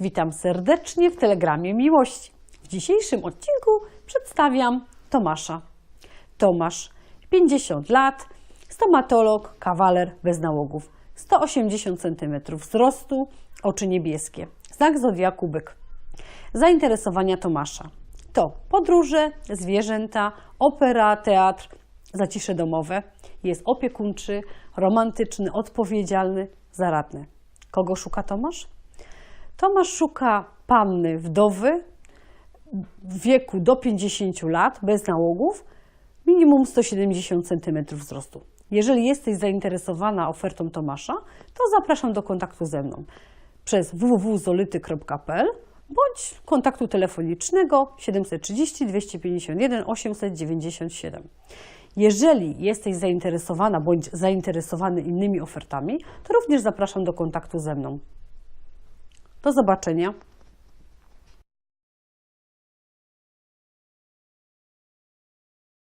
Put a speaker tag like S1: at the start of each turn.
S1: Witam serdecznie w Telegramie Miłości. W dzisiejszym odcinku przedstawiam Tomasza. Tomasz, 50 lat, stomatolog, kawaler bez nałogów, 180 cm wzrostu, oczy niebieskie, znak zodiaku byk. Zainteresowania Tomasza to podróże, zwierzęta, opera, teatr, zacisze domowe. Jest opiekuńczy, romantyczny, odpowiedzialny, zaradny. Kogo szuka Tomasz? Tomasz szuka panny wdowy w wieku do 50 lat, bez nałogów, minimum 170 cm wzrostu. Jeżeli jesteś zainteresowana ofertą Tomasza, to zapraszam do kontaktu ze mną przez www.zolity.pl bądź kontaktu telefonicznego 730 251 897. Jeżeli jesteś zainteresowana bądź zainteresowany innymi ofertami, to również zapraszam do kontaktu ze mną. Do zobaczenia.